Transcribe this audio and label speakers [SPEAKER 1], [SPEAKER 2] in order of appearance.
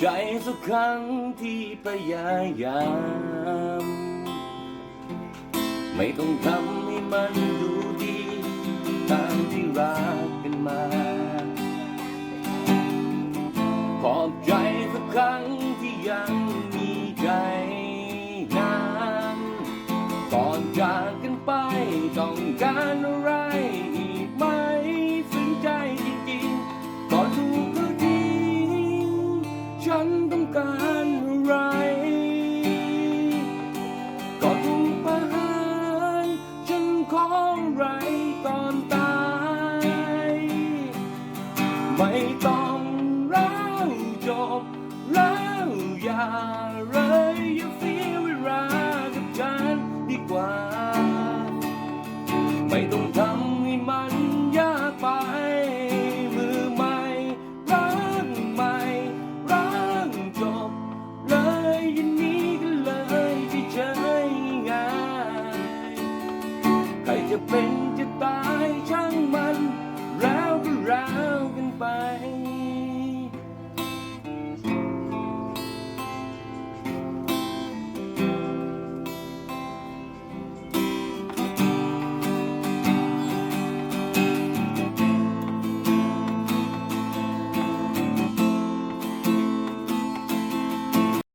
[SPEAKER 1] ใจสักครั้งที่พยายาม ไม่ต้องทำให้มันดูดีตามที่รักกันมาขอบใจสักครั้งที่ยังมีใจนั้นก่อนจากกันไปต้องการ ต้องการอะไรก่อนถูกประหารฉันของไรก่อนตาย ไม่ต้องแล้วจบแล้วอย่าเลยอย่าเสียเวลา เลยที่เฉยง่าย ใครจะเป็น